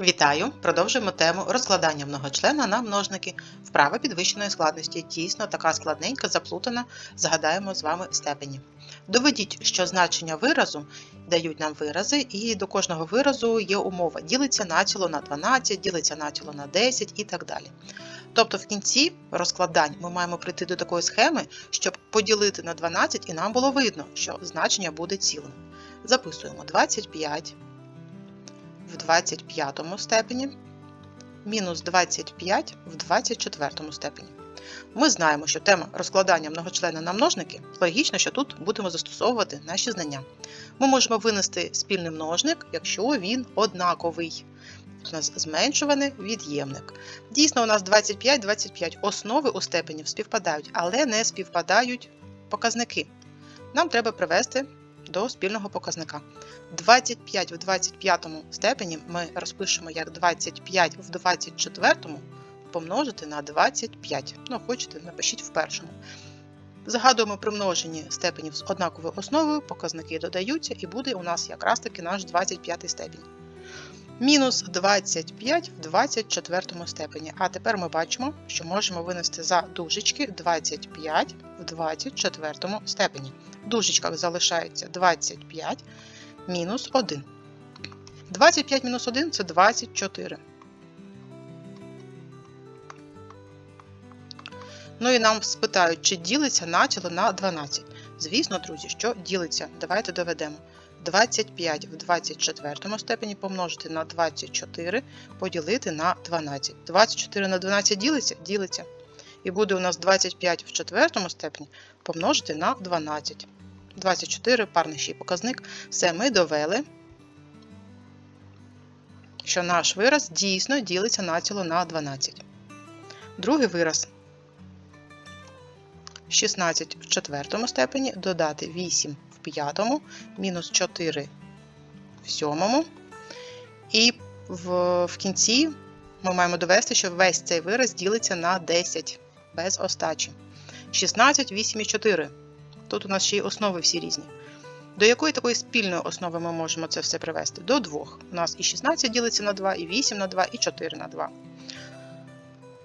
Вітаю! Продовжуємо тему розкладання многочлена на множники. Вправа підвищеної складності. Дійсно, така складненька, заплутана. Згадаємо з вами степені. Доведіть, що значення виразу дають нам вирази, і до кожного виразу є умова. Ділиться націло на 12, ділиться націло на 10 і так далі. Тобто в кінці розкладань ми маємо прийти до такої схеми, щоб поділити на 12, і нам було видно, що значення буде цілим. Записуємо 25 в 25 степені мінус 25 в 24 степені. Ми знаємо, що тема розкладання многочлена на множники логічно, що тут будемо застосовувати наші знання. Ми можемо винести спільний множник, якщо він однаковий. У нас зменшуваний від'ємник. Дійсно, у нас 25, 25 основи у степенів співпадають, але не співпадають показники. Нам треба привести до спільного показника. 25 в 25 степені ми розпишемо як 25 в 24 помножити на 25. Ну, хочете, напишіть в першому. Загадуємо при множенні степенів з однаковою основою, показники додаються, і буде у нас якраз таки наш 25 степінь. Мінус 25 в 24 степені. А тепер ми бачимо, що можемо винести за дужечки 25 в 24 степені. В дужечках залишається 25 мінус 1. 25 мінус 1 це 24. Ну і нам спитають, чи ділиться націло на 12. Звісно, друзі, що ділиться. Давайте доведемо. 25 в 24 степені помножити на 24, поділити на 12. 24 на 12 ділиться? Ділиться. І буде у нас 25 в 4 степені помножити на 12. 24 парний ще показник. Все ми довели, що наш вираз дійсно ділиться націло на 12. Другий вираз 16 в 4 степені додати 8 в 5, мінус 4 в 7. І в, в кінці ми маємо довести, що весь цей вираз ділиться на 10 без остачі. 16, 8 і 4. Тут у нас ще й основи всі різні. До якої такої спільної основи ми можемо це все привести? До 2. У нас і 16 ділиться на 2, і 8 на 2, і 4 на 2.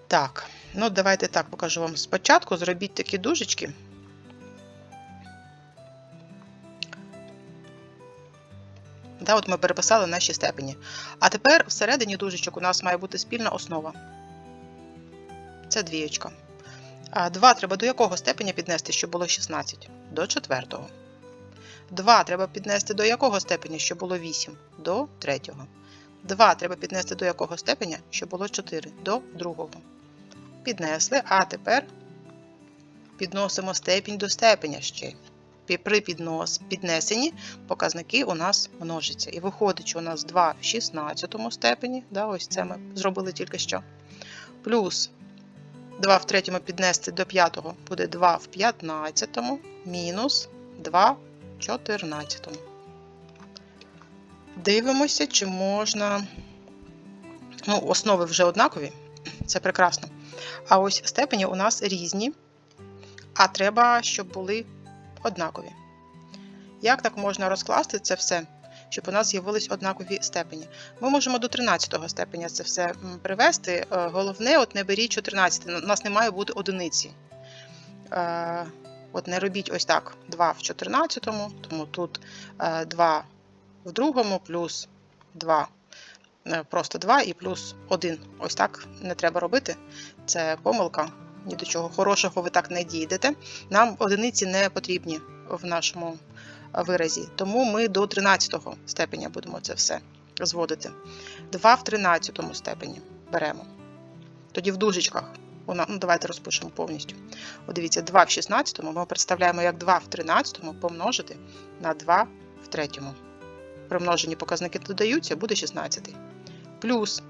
Так, ну давайте так покажу вам спочатку. Зробіть такі дужечки. Да, от Ми переписали наші степені. А тепер всередині дужечок у нас має бути спільна основа. Це двієчка. А 2 треба до якого степеня піднести, щоб було 16? До четвертого. 2 треба піднести до якого степеня, щоб було 8? До третього. 2 треба піднести до якого степеня, щоб було 4? До другого. Піднесли, а тепер підносимо степінь до степеня ще. При піднос, піднесенні показники у нас множаться. І виходить, що у нас 2 в 16 степені. Да, Ось це ми зробили тільки що. Плюс 2 в третьому піднести до п'ятого буде 2 в 15, мінус 2 в 14. Дивимося, чи можна. Ну, основи вже однакові, це прекрасно. А ось степені у нас різні, а треба, щоб були однакові. Як так можна розкласти це все, щоб у нас з'явились однакові степені? Ми можемо до 13 степеня це все привести. Головне, от не беріть 14, у нас не має бути одиниці. От не робіть ось так: 2 в 14, тому тут 2 в другому, плюс 2, просто 2 і плюс 1. Ось так не треба робити. Це помилка. Ні до чого хорошого ви так не дійдете. Нам одиниці не потрібні в нашому виразі, тому ми до 13 степеня будемо це все зводити. 2 в 13 степені беремо. Тоді в дужечках, ну давайте розпишемо повністю. От дивіться, 2 в 16 ми представляємо як 2 в 13 помножити на 2 в 3. При множенні показники додаються, буде 16. Плюс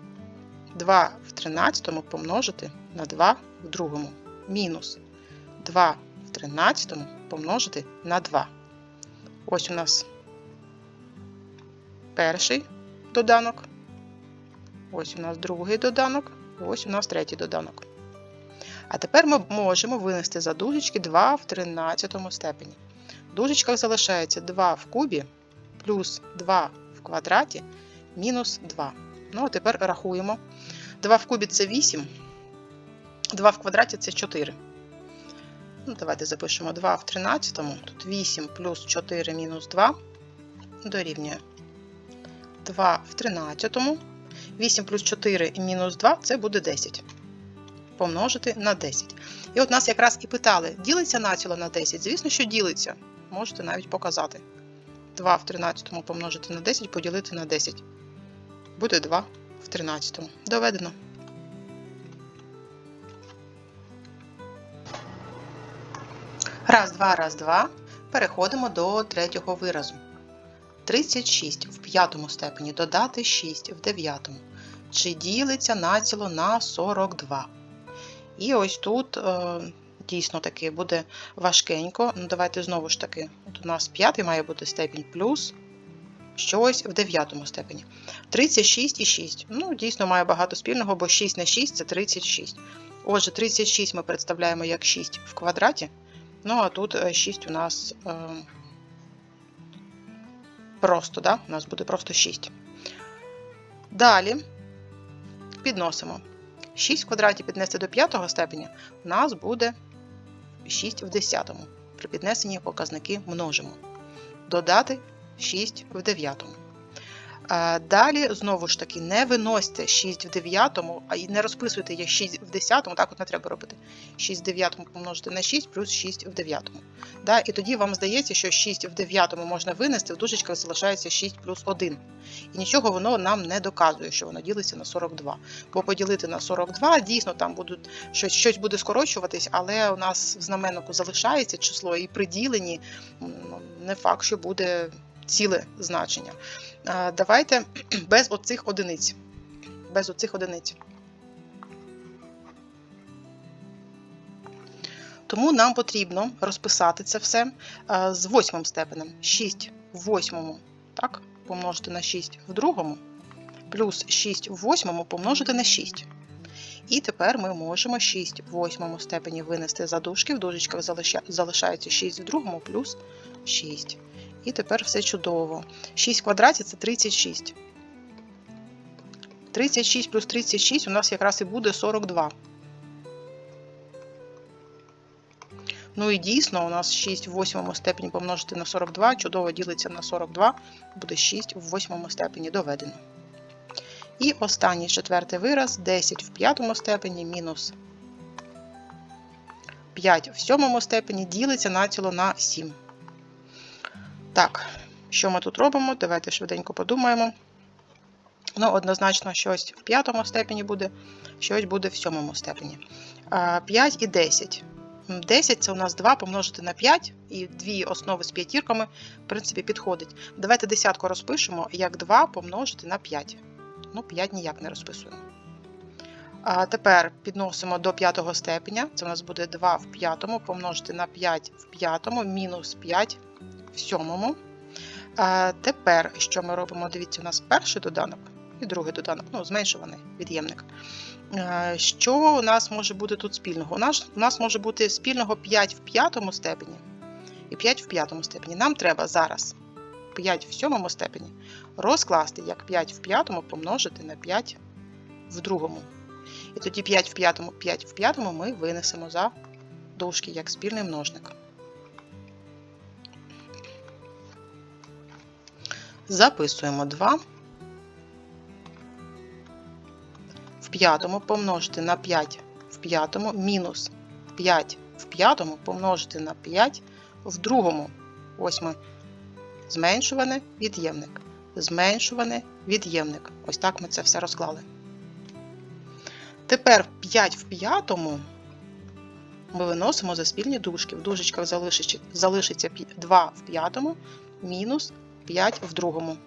2 в 13 помножити на 2 в другому. Мінус 2 в 13 помножити на 2. Ось у нас перший доданок. Ось у нас другий доданок. Ось у нас третій доданок. А тепер ми можемо винести за дужечки 2 в 13 степені. В дужечках залишається 2 в кубі плюс 2 в квадраті мінус 2. Ну, а тепер рахуємо. 2 в кубі це 8. 2 в квадраті це 4. Ну, Давайте запишемо 2 в 13. Тут 8 плюс 4 мінус 2 дорівнює 2 в 13. 8 плюс 4 мінус 2 це буде 10. Помножити на 10. І от нас якраз і питали, ділиться націло на 10? Звісно, що ділиться. Можете навіть показати. 2 в 13 помножити на 10, поділити на 10. Буде 2 в 13. Доведено. Раз, два, раз, два. Переходимо до третього виразу. 36 в п'ятому степені додати 6 в дев'ятому. Чи ділиться націло на 42? І ось тут е, дійсно таки буде важкенько. Ну, Давайте знову ж таки, от у нас п'ятий має бути степінь плюс щось в дев'ятому степені. 36 і 6. Ну, дійсно має багато спільного, бо 6 на 6 це 36. Отже, 36 ми представляємо як 6 в квадраті. Ну, а тут е, 6 у нас е, просто, да? У нас буде просто 6. Далі підносимо. 6 в квадраті піднести до 5 степеня, у нас буде 6 в 10. При піднесенні показники множимо. Додати 6 в 9. Далі, знову ж таки, не виносьте 6 в 9, а не розписуйте як 6 в 10, так от не треба робити. 6 в 9 помножити на 6 плюс 6 в 9. Да? І тоді вам здається, що 6 в 9 можна винести, в дужечках залишається 6 плюс 1. І нічого воно нам не доказує, що воно ділиться на 42. Бо поділити на 42, дійсно, там будуть щось, щось буде скорочуватись, але у нас в знаменнику залишається число, і при діленні не факт, що буде ціле значення. Давайте без оцих одиниць. Без оцих одиниць. Тому нам потрібно розписати це все з восьмим степенем. 6 в восьмому, так, помножити на 6 в другому, плюс 6 в восьмому помножити на 6. І тепер ми можемо 6 в восьмому степені винести за дужки, в дужечках залишається 6 в другому плюс 6. І тепер все чудово. 6 в квадраті це 36. 36 плюс 36 у нас якраз і буде 42. Ну і дійсно, у нас 6 в восьмому степені помножити на 42, чудово ділиться на 42, буде 6 в восьмому степені доведено. І останній четвертий вираз 10 в п'ятому степені мінус 5 в сьомому степені ділиться націло на 7. Так, що ми тут робимо? Давайте швиденько подумаємо. Ну, однозначно, щось в п'ятому степені буде, щось буде в сьомому степені. 5 і 10. 10 це у нас 2 помножити на 5, і дві основи з п'ятірками, в принципі, підходить. Давайте десятку розпишемо, як 2 помножити на 5. Ну, 5 ніяк не розписуємо. А тепер підносимо до п'ятого степеня. Це у нас буде 2 в п'ятому помножити на 5 в п'ятому, мінус 5 в сьомому. Тепер, що ми робимо? Дивіться, у нас перший доданок і другий доданок, ну, зменшуваний від'ємник. Що у нас може бути тут спільного? У нас, у нас може бути спільного 5 в п'ятому степені і 5 в п'ятому степені. Нам треба зараз 5 в сьомому степені розкласти як 5 в п'ятому помножити на 5 в другому. І тоді 5 в п'ятому, 5 в п'ятому ми винесемо за дужки як спільний множник. Записуємо 2 в п'ятому помножити на 5 в п'ятому мінус 5 в п'ятому помножити на 5 в другому. Ось ми зменшуване від'ємник. Зменшуване від'ємник. Ось так ми це все розклали. Тепер 5 в п'ятому ми виносимо за спільні дужки. В дужечках залишиться, залишиться 2 в п'ятому мінус 5 в другому.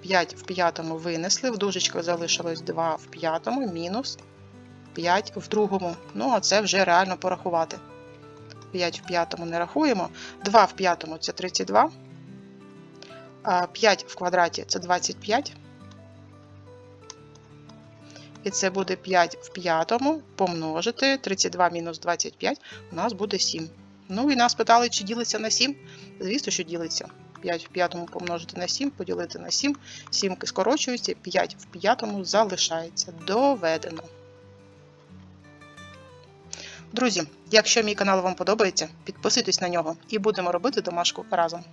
5 в п'ятому винесли, в дужечках залишилось 2 в п'ятому мінус 5 в другому. Ну, а це вже реально порахувати. 5 в п'ятому не рахуємо. 2 в п'ятому це 32. 5 в квадраті це 25. І це буде 5 в п'ятому помножити 32 мінус 25, у нас буде 7. Ну і нас питали, чи ділиться на 7. Звісно, що ділиться. 5 в п'ятому помножити на 7, поділити на 7. 7 скорочується, 5 в п'ятому залишається. Доведено. Друзі, якщо мій канал вам подобається, підписуйтесь на нього і будемо робити домашку разом.